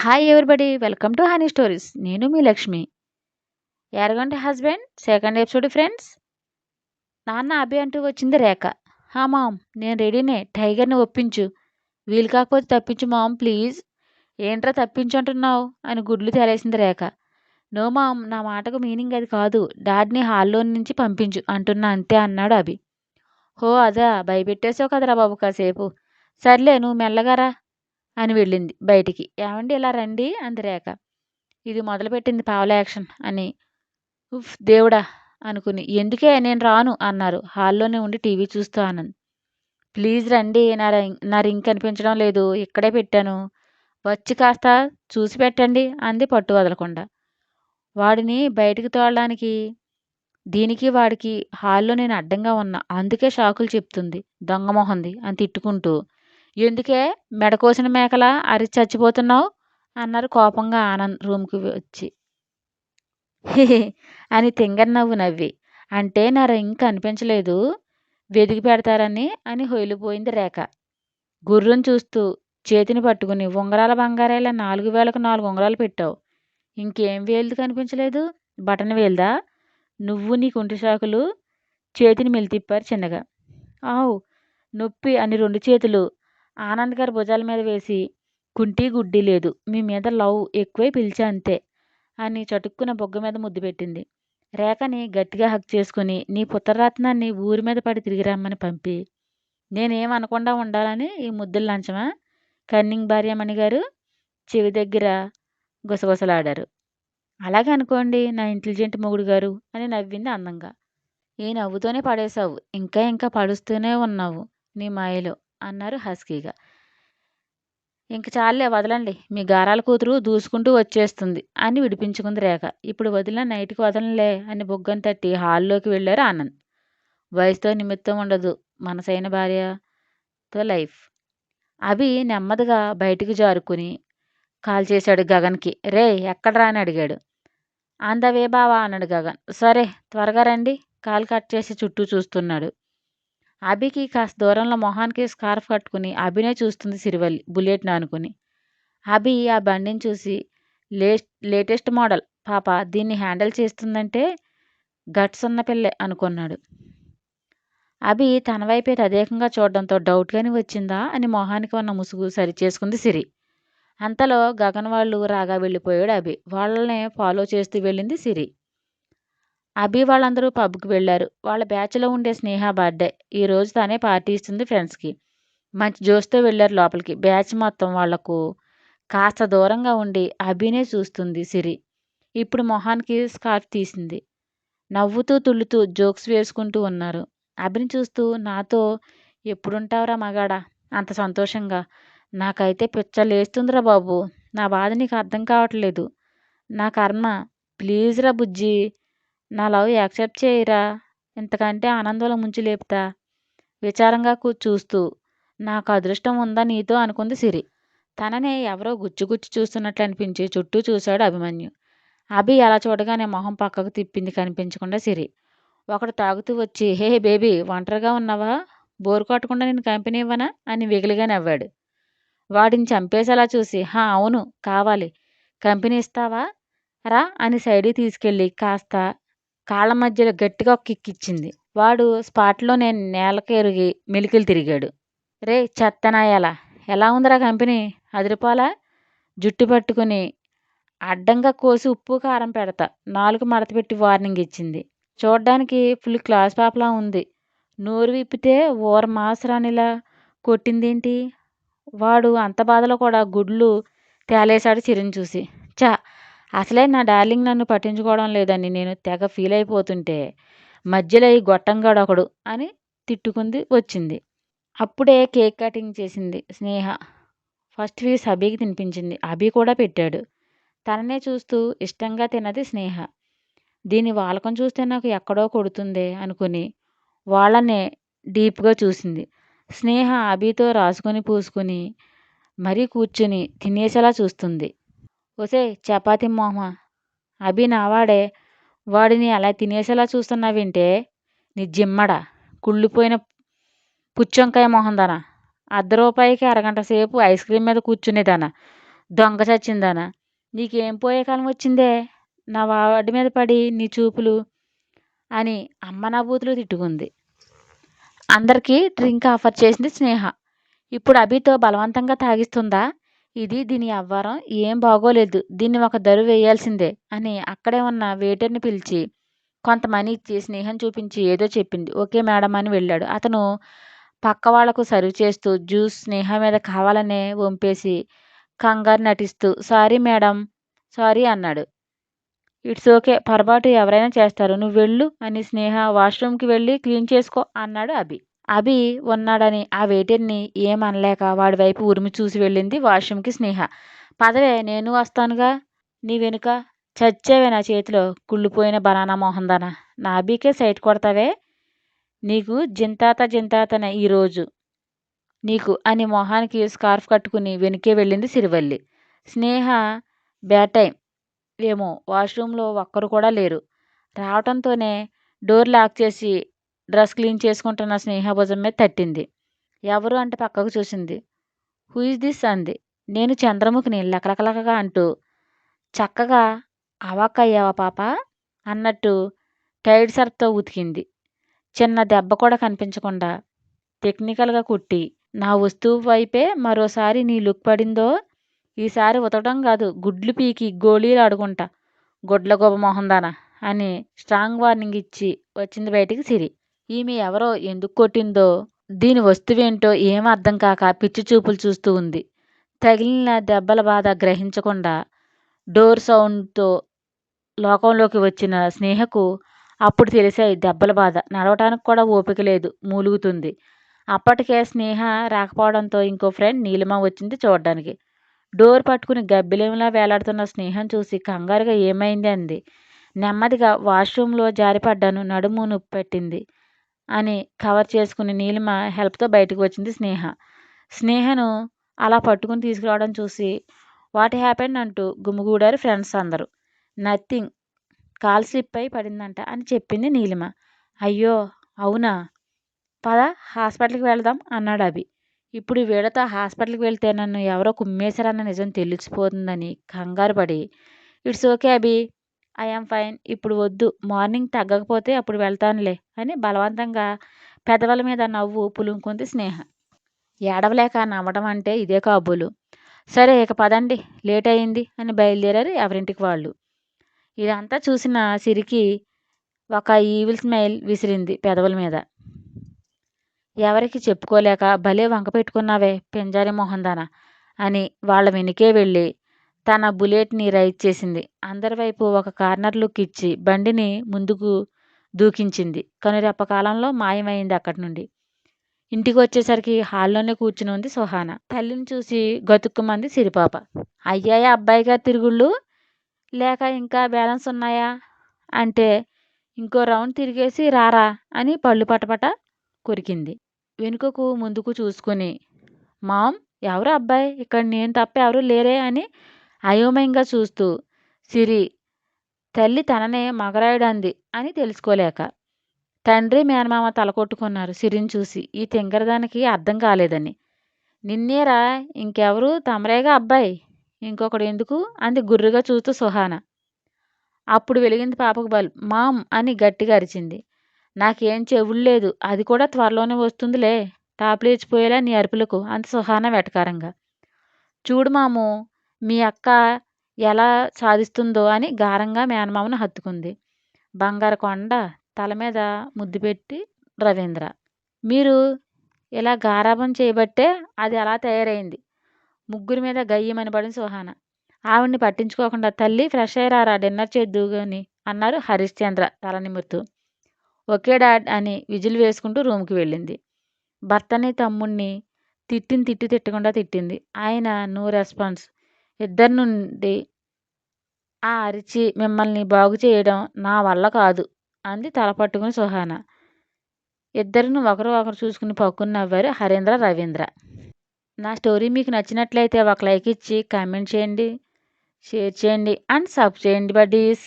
Hi everybody welcome to honey stories నేను మీ లక్ష్మి. ఎరగంటి హస్బెండ్ సెకండ్ ఎపిసోడ్ ఫ్రెండ్స్ నాన్న అభి అంటూ వచ్చింది రేఖ. హా మామ్ నేను రెడీనే టైగర్ని ఒప్పించు. వీలు కాకపోతే తప్పించు మామ్ ప్లీజ్ ఏంట్రా తప్పించు అంటున్నావు? అని గుడ్లు తేలేసింది రేఖ. నో మామ్ నా మాటకు మీనింగ్ అది కాదు. డాడ్ని హాల్లో నుంచి పంపించు. అంటున్నా అంతే అన్నాడు అభి. హో అదా. భయపెట్టేసావు కదరా బాబు కాసేపు. సర్లే నువ్వు మెల్లగారా అని వెళ్ళింది బయటికి. ఏమండి ఇలా రండి అంది రేఖ ఇది మొదలుపెట్టింది పావల యాక్షన్ అని. ఉఫ్ దేవుడా అనుకుని. ఎందుకే? నేను రాను అన్నారు. హాల్లోనే ఉండి టీవీ చూస్తూ ఆనంద్ ప్లీజ్ రండి నా నా రింగ్ కనిపించడం లేదు ఇక్కడే పెట్టాను. వచ్చి కాస్త చూసి పెట్టండి అంది పట్టు వదలకుండా. వాడిని బయటికి తోడడానికి దీనికి వాడికి హాల్లో నేను అడ్డంగా ఉన్నా అందుకే షాకులు చెప్తుంది దొంగమొహంది అని తిట్టుకుంటూ ఎందుకే మెడకోసిన మేకలా అరిచి చచ్చిపోతున్నావు? అన్నారు కోపంగా ఆనంద్ రూమ్కి వచ్చి. అని తింగర్ నవ్వు నవ్వి. అంటే నా రింగ్ కనిపించలేదు వెతికి పెడతారని అని హొయిలిపోయింది రేఖ. గుర్రం చూస్తూ చేతిని పట్టుకుని ఉంగరాల బంగారాల నాలుగు వేలకు నాలుగు ఉంగరాలు పెట్టావు. ఇంకేం వేలుది కనిపించలేదు? బటన్ వేలుదా? నువ్వు నీ కుంటి షాకులు చేతిని మెలితిప్పారు చిన్నగా. ఆవు నొప్పి అని రెండు చేతులు ఆనంద్ గారి భుజాల మీద వేసి కుంటి గుడ్డి లేదు మీ మీద లవ్ ఎక్కువై పిలిచా అంతే అని చటుక్కున బొగ్గ మీద ముద్దు పెట్టింది. రేఖని గట్టిగా హక్ చేసుకుని నీ పుత్రరత్నాన్ని ఊరి మీద పడి తిరిగి రమ్మని పంపి. నేనేం అనకుండా ఉండాలని ఈ ముద్దుల లంచమా? కన్నింగ్ భార్యమణి గారు చెవి దగ్గర గుసగుసలాడారు. అలాగే అనుకోండి నా ఇంటెలిజెంట్ మొగుడు గారు అని నవ్వింది అందంగా. ఈ నవ్వుతోనే పడేశావు ఇంకా ఇంకా పడుస్తూనే ఉన్నావు నీ మాయలో. అన్నారు హస్కీగా. ఇంక చాలే వదలండి మీ గారాల కూతురు దూసుకుంటూ వచ్చేస్తుంది అని విడిపించుకుంది రేఖ. ఇప్పుడు వదిలిన నైట్కి వదలంలే అని బొగ్గను తట్టి హాల్లోకి వెళ్ళారు ఆనంద్. వయసుతో నిమిత్తం ఉండదు మనసైన భార్యతో లైఫ్. అభి నెమ్మదిగా బయటికి జారుకుని కాల్ చేశాడు గగన్కి రే ఎక్కడరా అని అడిగాడు. అందవే బావా అన్నాడు గగన్. సరే త్వరగా రండి కాల్ కట్ చేసి చుట్టూ చూస్తున్నాడు. అభికి కాస్త దూరంలో మొహానికి స్కార్ఫ్ కట్టుకుని అభినే చూస్తుంది సిరివల్లి బుల్లెట్ను అనుకుని. అభి ఆ బండిని చూసి లే లేటెస్ట్ మోడల్. పాప దీన్ని హ్యాండిల్ చేస్తుందంటే గట్స్ ఉన్న పిల్లే అనుకున్నాడు. అభి తన వైపే తదేకంగా చూడడంతో డౌట్గానే వచ్చిందా అని మొహానికి ఉన్న ముసుగు సరిచేసుకుంది సిరి. అంతలో గగన్ వాళ్ళు రాగా వెళ్ళిపోయాడు అభి. వాళ్ళనే ఫాలో చేస్తూ వెళ్ళింది సిరి. అభి వాళ్ళందరూ పబ్కి వెళ్ళారు. వాళ్ళ బ్యాచ్లో ఉండే స్నేహ బర్త్డే. ఈ రోజు తనే పార్టీ ఇస్తుంది ఫ్రెండ్స్కి. మంచి జోష్తో వెళ్ళారు లోపలికి. బ్యాచ్ మొత్తం వాళ్ళకు కాస్త దూరంగా ఉండి అభినే చూస్తుంది సిరి. ఇప్పుడు మొహానికి స్కార్ఫ్ తీసింది. నవ్వుతూ తుళ్ళుతూ జోక్స్ వేసుకుంటూ ఉన్నారు. అభిని చూస్తూ నాతో ఎప్పుడుంటావురా మగాడా? అంత సంతోషంగా. నాకైతే పిచ్చ లేస్తుందిరా బాబు. నా బాధ నీకు అర్థం కావట్లేదు. నా కర్మ. ప్లీజ్ రా బుజ్జి. నా లవ్ యాక్సెప్ట్ చేయరా? ఇంతకంటే ఆనందంలో ముంచి లేపుతా? విచారంగా చూస్తూ. నాకు అదృష్టం ఉందా నీతో? అనుకుంది సిరి. తననే ఎవరో గుచ్చి గుచ్చి చూస్తున్నట్లు అనిపించి చుట్టూ చూశాడు అభిమన్యు. అభి అలా చూడగానే మొహం పక్కకు తిప్పింది కనిపించకుండా సిరి. ఒకడు తాగుతూ వచ్చి హే బేబీ ఒంటరిగా ఉన్నావా? బోరు కొట్టకుండా నేను కంపెనీ ఇవ్వనా? అని వెగిలిగా నవ్వాడు. వాడిని చంపేసేలా చూసి హా అవును కావాలి. కంపెనీ ఇస్తావా? రా అని సైడ్కి తీసుకెళ్ళి కాస్త కాళ్ళ మధ్యలో గట్టిగా ఒక కిక్కిచ్చింది వాడు స్పాట్లో నేను నేలకెరిగి మెలికలు తిరిగాడు. రే చెత్తనాయాల ఎలా? ఉందిరా కంపెనీ? అదిరిపోలా? జుట్టు పట్టుకుని అడ్డంగా కోసి ఉప్పు కారం పెడతా. నాలుగు మడత పెట్టి వార్నింగ్ ఇచ్చింది. చూడ్డానికి ఫుల్ క్లాస్ పాపలా ఉంది. నోరు విప్పితే ఊర మాసరానిలా కొట్టిందేంటి? వాడు అంత బాధలో కూడా గుడ్లు తేలేశాడు చిరుని చూసి. చా అసలే నా డార్లింగ్ నన్ను పట్టించుకోవడం లేదని నేను తెగ ఫీల్ అయిపోతుంటే మధ్యలో ఈ గొట్టంగాడు ఒకడు అని తిట్టుకుంది వచ్చింది. అప్పుడే కేక్ కటింగ్ చేసింది స్నేహ. First piece అభికి తినిపించింది. అభి కూడా పెట్టాడు. తననే చూస్తూ ఇష్టంగా తిన్నది స్నేహ. దీని వాలకం చూస్తే నాకు ఎక్కడో కొడుతుందే అనుకుని వాళ్ళనే డీప్గా చూసింది. స్నేహ అభితో రాసుకొని పూసుకుని మరీ కూర్చుని తినేసేలా చూస్తుంది. ఒసే చపాతి మొహమ అభి నావాడే వాడిని అలా తినేసేలా చూస్తున్నావేంటే నీ జిమ్మడా. కుళ్ళిపోయిన పుచ్చొంకాయ మొహందానా అర్ధ రూపాయికి అరగంట సేపు ఐస్ క్రీమ్ మీద కూర్చునేదానా దొంగ చచ్చిందానా నీకేం పోయే కాలం వచ్చిందే? నా వాడి మీద పడి నీ చూపులు అని అమ్మ నా బూతులు తిట్టుకుంది. అందరికీ డ్రింక్ ఆఫర్ చేసింది స్నేహ. ఇప్పుడు అభితో బలవంతంగా తాగిస్తుందా? ఇది దీని అవ్వారం ఏం బాగోలేదు దీన్ని ఒక దరు వేయాల్సిందే అని అక్కడే ఉన్న వెయిటర్ని పిలిచి కొంత మనీ ఇచ్చి స్నేహం చూపించి ఏదో చెప్పింది. ఓకే మేడం అని వెళ్ళాడు. అతను పక్క వాళ్ళకు సర్వ్ చేస్తూ జ్యూస్ స్నేహ మీద కావాలనే వంపేసి కంగారు నటిస్తూ సారీ మేడం సారీ అన్నాడు. ఇట్స్ ఓకే పొరపాటు ఎవరైనా చేస్తారు నువ్వు వెళ్ళు అని స్నేహ వాష్రూమ్కి వెళ్ళి క్లీన్ చేసుకో అన్నాడు అభి. అభి ఉన్నాడని ఆ వెయిటర్ని ఏమనలేక వాడి వైపు ఉరిమి చూసి వెళ్ళింది వాష్రూమ్కి స్నేహ. పదవే నేను వస్తానుగా? నీ వెనుక? చచ్చేవే నా చేతిలో. కుళ్ళిపోయిన బనానా మోహందానా? నా అభికే సైట్ కొడతావే? నీకు జింతాత జింతాతన ఈరోజు నీకు అని మొహానికి స్కార్ఫ్ కట్టుకుని వెనుకే వెళ్ళింది సిరివల్లి. స్నేహ బ్యాడ్ టైం. ఏమో వాష్రూమ్లో ఒక్కరు కూడా లేరు. రావటంతోనే డోర్ లాక్ చేసి డ్రెస్ క్లీన్ చేసుకుంటున్న స్నేహ భుజం మీద తట్టింది. ఎవరు అంటే పక్కకు చూసింది? హూ ఇస్ దిస్ అంది. నేను చంద్రముఖిని లకలకలకగా అంటూ చక్కగా అవాక్కయ్యావా పాప? అన్నట్టు టైడ్ సర్ప్తో ఉతికింది. చిన్న దెబ్బ కూడా కనిపించకుండా టెక్నికల్గా కుట్టి నా వస్తువు వైపే మరోసారి నీ లుక్ పడిందో? ఈసారి ఉతకడం కాదు గుడ్లు పీకి గోళీలు ఆడుకుంటా. గుడ్ల గొప్ప మొహందానా? అని స్ట్రాంగ్ వార్నింగ్ ఇచ్చి వచ్చింది బయటికి సిరి. ఈమె ఎవరో ఎందుకు కొట్టిందో దీని వస్తువేంటో ఏం అర్థం కాక పిచ్చి చూపులు చూస్తూ ఉంది. తగిలిన దెబ్బల బాధ గ్రహించకుండా డోర్ సౌండ్తో లోకంలోకి వచ్చిన స్నేహకు అప్పుడు తెలిసాయి దెబ్బల బాధ. నడవటానికి కూడా ఓపిక లేదు మూలుగుతుంది. అప్పటికే స్నేహ రాకపోవడంతో ఇంకో ఫ్రెండ్ నీలిమ వచ్చింది చూడడానికి. డోర్ పట్టుకుని గబ్బిలేమిలా వేలాడుతున్న స్నేహం చూసి కంగారుగా ఏమైంది అంది. నెమ్మదిగా వాష్రూమ్లో జారిపడ్డాను నడుము నొప్పి పెట్టింది. అని కవర్ చేసుకుని నీలిమ హెల్ప్తో బయటకు వచ్చింది స్నేహ. స్నేహను అలా పట్టుకుని తీసుకురావడం చూసి వాట్ హ్యాపెన్ అంటూ గుమిగూడారు ఫ్రెండ్స్ అందరూ. నథింగ్ కాల్ స్లిప్ అయి పడిందంట అని చెప్పింది నీలిమ. అయ్యో అవునా? పద హాస్పిటల్కి వెళదాం అన్నాడు అభి. ఇప్పుడు వీళ్ళతో హాస్పిటల్కి వెళ్తే నన్ను ఎవరో కుమ్మేశారన్న నిజం తెలిసిపోతుందని కంగారు పడి it's okay Abhi. I'm fine ఇప్పుడు వద్దు. మార్నింగ్ తగ్గకపోతే అప్పుడు వెళ్తానులే అని బలవంతంగా పెదవుల మీద నవ్వు పులుముకుంది స్నేహ. ఏడవలేక నవ్వడం అంటే ఇదే కాబోలు. సరే ఇక పదండి. లేట్ అయింది అని బయలుదేరారు ఎవరింటికి వాళ్ళు. ఇదంతా చూసిన సిరికి ఒక ఈవిల్ స్మైల్ విసిరింది పెదవుల మీద. ఎవరికి చెప్పుకోలేక భలే వంక పెట్టుకున్నావే పింజారి మొహందాన అని వాళ్ళ వెనుకే వెళ్ళి తన బుల్లెట్ని రైజ్ చేసింది. అందరి వైపు ఒక కార్నర్ లుక్ ఇచ్చి బండిని ముందుకు దూకించింది. కనురెప్ప కాలంలో మాయమైంది అక్కడి నుండి. ఇంటికి వచ్చేసరికి హాల్లోనే కూర్చుని ఉంది సుహాన. తల్లిని చూసి గతుక్కుమంది సిరిపాప. అయ్యాయా అబ్బాయి తిరుగుళ్ళు? లేక ఇంకా బ్యాలెన్స్ ఉన్నాయా? అంటే ఇంకో రౌండ్ తిరిగేసి రారా అని పళ్ళు పటపట కొరికింది. వెనుకకు ముందుకు చూసుకుని మామ్ ఎవరు అబ్బాయి? ఇక్కడ నేను తప్ప ఎవరు లేరే అని అయోమయంగా చూస్తూ సిరి తల్లి తననే మగరాయుడు అంది అని తెలుసుకోలేక తండ్రి మేనమామ తలకొట్టుకున్నారు సిరిని చూసి ఈ తింగరదానికి అర్థం కాలేదని. నిన్నేరా ఇంకెవరు? తమరేగా అబ్బాయి? ఇంకొకడు ఎందుకు? అంది గుర్రుగా చూస్తూ సుహాన. అప్పుడు వెలిగింది పాపకు బల్ మామ్ అని గట్టిగా అరిచింది. నాకేం చెవులు లేదు అది కూడా త్వరలోనే వస్తుందిలే టాప్లేచిపోయేలా నీ అరుపులకు అంత సుహాన వెటకారంగా. చూడు మాము మీ అక్క ఎలా సాధిస్తుందో అని గారంగా మేనమామను హత్తుకుంది. బంగారు కొండ తల మీద ముద్దు పెట్టి రవీంద్ర మీరు ఇలా గారాబం చేయబట్టే అది అలా తయారైంది. ముగ్గురి మీద గయ్యమని పడిన సుహాన. ఆవిడ్ని పట్టించుకోకుండా తల్లి ఫ్రెష్ అయ్యారా డిన్నర్ చేద్దుగాని అన్నారు హరిశ్చంద్ర తల నిమురుతూ. ఒకే డాడ్ అని విజిల్ వేసుకుంటూ రూమ్కి వెళ్ళింది. భర్తని తమ్ముణ్ణి తిట్టింది తిట్టి తిట్టకుండా తిట్టింది. ఆయన నో రెస్పాన్స్. ఇద్దరి నుండి ఆ అరిచి మిమ్మల్ని బాగు చేయడం నా వల్ల కాదు అంది తల పట్టుకుని సుహాన. ఇద్దరిని ఒకరు ఒకరు చూసుకుని పక్కున నవ్వారు హరేంద్ర రవీంద్ర. నా స్టోరీ మీకు నచ్చినట్లయితే ఒక లైక్ ఇచ్చి కామెంట్ చేయండి షేర్ చేయండి అండ్ సబ్ చేయండి బడ్డీస్.